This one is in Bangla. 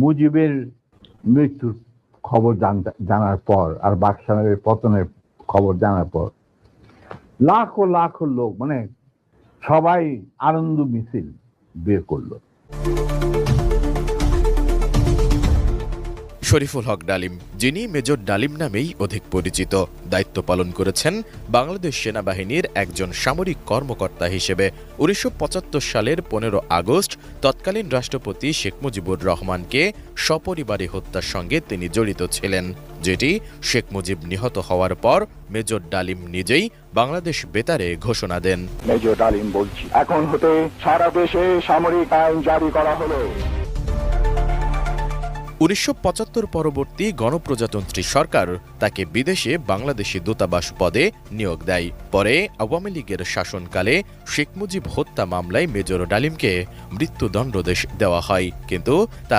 মুজিবের মৃত্যুর খবর জানার পর, আর বাকশালের পতনের খবর জানার পর, লাখো লাখো লোক মানে সবাই আনন্দ মিছিল বের করল। শরীফুল হক ডালিম, যিনি মেজর ডালিম নামেই অধিক পরিচিত, দায়িত্ব পালন করেছেন বাংলাদেশ সেনাবাহিনীর একজন সামরিক কর্মকর্তা হিসেবে। উনিশশো পঁচাত্তর সালের পনেরো আগস্ট তৎকালীন রাষ্ট্রপতি শেখ মুজিবুর রহমানকে সপরিবারে হত্যার সঙ্গে তিনি জড়িত ছিলেন, যেটি শেখ মুজিব নিহত হওয়ার পর মেজর ডালিম নিজেই বাংলাদেশ বেতারে ঘোষণা দেন। মেজর ডালিম বলছি, এখন হতে সারা দেশে সামরিক আইন জারি করা হলো। উনিশশো পঁচাত্তর পরবর্তী গণপ্রজাতন্ত্রী সরকার তাকে বিদেশে বাংলাদেশি দূতাবাস পদে নিয়োগ দেয়। পরে আওয়ামী লীগের শাসনকালে শেখ মুজিব হত্যা মামলায় মেজর ডালিমকে মৃত্যুদণ্ডদেশ দেওয়া হয়। কিন্তু তার